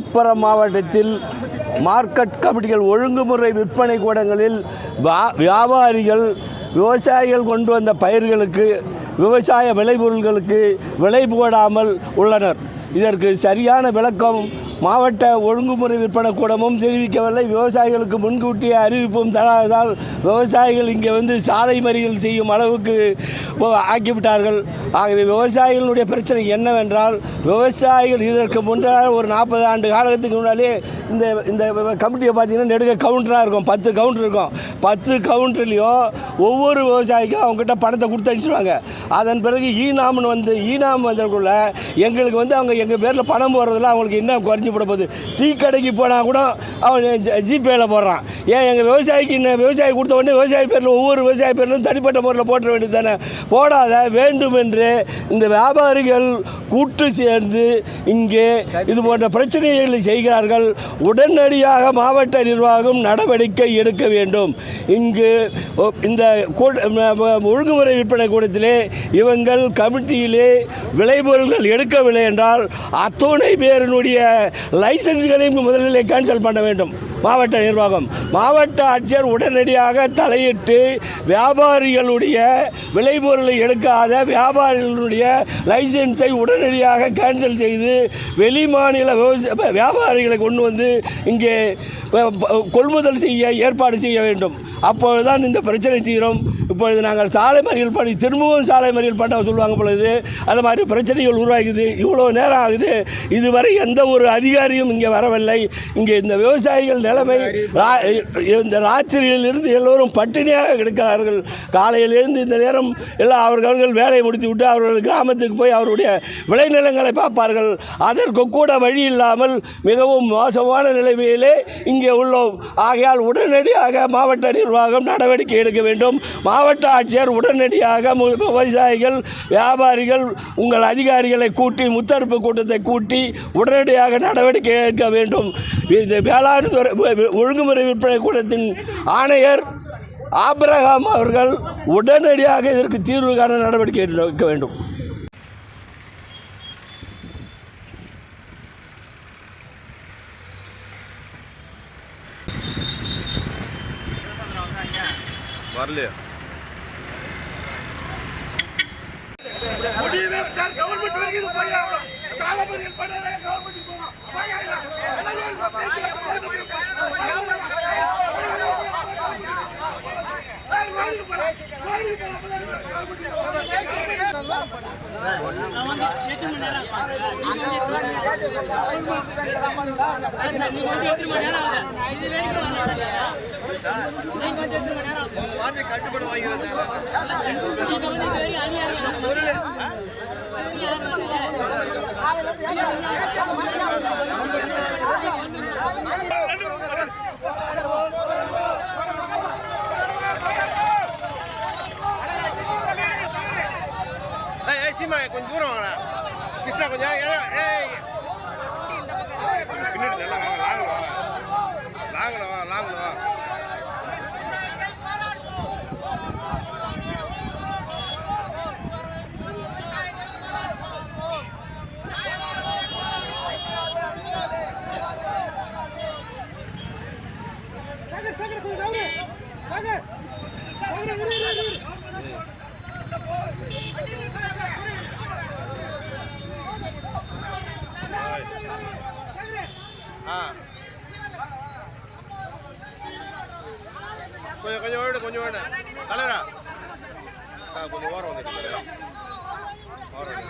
விழுப்புரம் மாவட்டத்தில் மார்க்கெட் கமிட்டிகள் ஒழுங்குமுறை விற்பனை கூடங்களில் வியாபாரிகள் விவசாயிகள் கொண்டு வந்த பயிர்களுக்கு விவசாய விளைபொருள்களுக்கு விலை போடாமல் உள்ளனர். இதற்கு சரியான விளக்கம் மாவட்ட ஒழுங்குமுறை விற்பனை கூடமும் தெரிவிக்கவில்லை. விவசாயிகளுக்கு முன்கூட்டிய அறிவிப்பும் தராததால் விவசாயிகள் இங்கே வந்து சாலை மறியல் செய்யும் அளவுக்கு ஆக்கிவிட்டார்கள். ஆகவே விவசாயிகளுடைய பிரச்சனை என்னவென்றால் விவசாயிகள் இதற்கு முன்னால் ஒரு நாற்பது ஆண்டு காலத்துக்கு முன்னாலே இந்த இந்த கமிட்டியை பார்த்தீங்கன்னா நெடுக கவுண்டராக இருக்கும். பத்து கவுண்டர் இருக்கும். பத்து கவுண்டர்லேயும் ஒவ்வொரு விவசாயிக்கும் அவங்ககிட்ட பணத்தை கொடுத்து அனுப்பிச்சிடுவாங்க அதன் பிறகு ஈனாம்னு வந்து ஈனாம் வந்ததுக்குள்ளே எங்களுக்கு வந்து அவங்க எங்கள் பேரில் பணம் போடுறதுல அவங்களுக்கு இன்னும் குறைஞ்சி போட போகுது டீ கடைக்கு போனால் கூட அவன் ஜிபேயில் போடுறான். ஏன் எங்கள் விவசாயிக்கு என்ன விவசாயி கொடுத்த உடனே விவசாய பேரில் ஒவ்வொரு விவசாய பேர்லையும் தனிப்பட்ட முறையில் போட்ட வேண்டியது தானே. போடாத வேண்டும் என்று இந்த வியாபாரிகள் கூட்டு சேர்ந்து இங்கே இது போன்ற பிரச்சனைகளை செய்கிறார்கள். உடனடியாக மாவட்ட நிர்வாகம் நடவடிக்கை எடுக்க வேண்டும். இங்கு இந்த ஒழுங்குமுறை விற்பனை கூடத்திலே இவங்கள் கமிட்டியிலே விளைபொருள்கள் எடுக்கவில்லை என்றால் அத்துணை பேரினுடைய லைசன்ஸ்களையும் முதலில் கேன்சல் பண்ண வேண்டும். மாவட்ட நிர்வாகம். மாவட்ட ஆட்சியர் உடனடியாக தலையிட்டு வியாபாரிகளுடைய விளைபொருளை எடுக்காத வியாபாரிகளுடைய லைசன்ஸை உடனடியாக கேன்சல் செய்து வெளி மாநில வியாபாரிகளை கொண்டு வந்து இங்கே கொள்முதல் செய்ய ஏற்பாடு செய்ய வேண்டும். அப்பொழுதுதான் இந்த பிரச்சனை தீரும். இப்பொழுது நாங்கள் சாலை மறியல் பண்ணி திரும்பவும் சாலை மறியல் பண்ண சொல்லுவாங்க பொழுது அது மாதிரி பிரச்சனைகள் உருவாகுது இவ்வளோ நேரம் ஆகுது. இதுவரை எந்த ஒரு அதிகாரியும் இங்கே வரவில்லை. இங்கே இந்த விவசாயிகள் நிலைமை இந்த ராத்திரியிலிருந்து எல்லோரும் பட்டினியாக கிடக்கிறார்கள். காலையில் எழுந்து இந்த நேரம் எல்லாம் அவர்கள் வேலையை முடித்து விட்டு அவர்கள் கிராமத்துக்கு போய் அவருடைய விளைநிலங்களை பார்ப்பார்கள். அதற்கு கூட வழி இல்லாமல் மிகவும் மோசமான நிலைமையிலே இங்கே உள்ளோம். ஆகையால் உடனடியாக மாவட்ட நிர்வாகம் நடவடிக்கை எடுக்க வேண்டும். மாவட்ட ஆட்சியர் உடனடியாக மு- விவசாயிகள் வியாபாரிகள் உங்கள் அதிகாரிகளை கூட்டி முத்தரப்பு கூட்டத்தை கூட்டி உடனடியாக நடவடிக்கை எடுக்க வேண்டும். இந்த வேளாண் துறை- ஒழுங்குமுறை விற்பனை கூடத்தின் ஆணையர் ஆப்ரஹாம் அவர்கள் உடனடியாக இதற்கு தீர்வு காண நடவடிக்கை எடுக்க வேண்டும். வரலையா? கட்டுப்பாடு வாங்கிறேன் சார். ஏய் ஏய் சீமா கொஞ்சம் தூரம் கிருஷ்ணா கொஞ்சம் ஏய், ಮಿನಿಟ್ ಎಲ್ಲ long long long Sagar, Sagar, Sagar, Sagar. கொஞ்சம் கொஞ்சம் ஓடு கொஞ்சம் ஓடு தலைவரா ஆ கொஞ்சம் ஓரம் வந்துட்டு தலைவரா. ஓரம்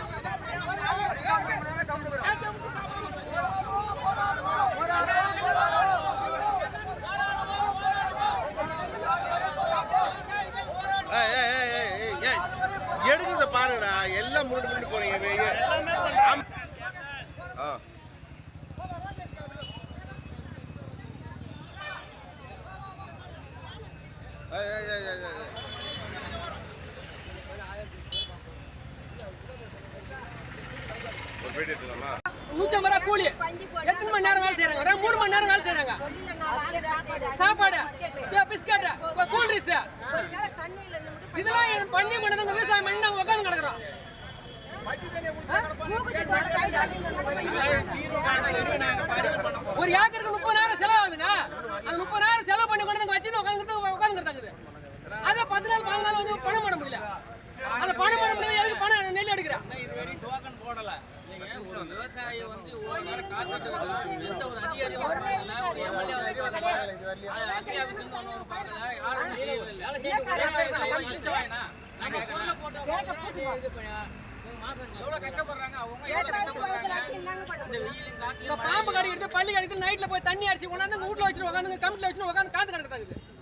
எடுக்கிறத பாருங்கடா எல்லாம் முன்னாடி முன்னாடி போறீங்க வே- ஆம். ஆ ஏய், ஏய், ஏய், ஏய், ஏய். ஒரு பேட்டி எடுத்துக்கலாமா நூத்தி ஐம்பது ரூபா கூலி. எத்தனை மணி நேரம் வேலை செய்யறாங்க மூணு மணி நேரம் வேலை செய்யறாங்க சாப்பாடு பிஸ்கட் கூல் ட்ரிங்க்ஸ் இதெல்லாம் பண்ணி கொண்டு விவசாயம் பண்ணி நாங்க உட்காந்து கிடக்குறோம். அந்த பணம் பண்ண முடியாது. நெல் எடுக்கிறேன். இது வரைக்கும் ஒரு நேரம் காத்துட்டு ஒரு எம்எல்ஏ வரல அத்தியாவசியம் ஒன்று பாம்பு கடிக்கிறது பள்ளி கடிக்கிறது நைட்ல போய் தண்ணி அரிசி கொண்டாந்து வீட்டுல வச்சுட்டு உட்காந்து கமிட்டில வச்சுட்டு உட்காந்து காத்து கிடக்குது.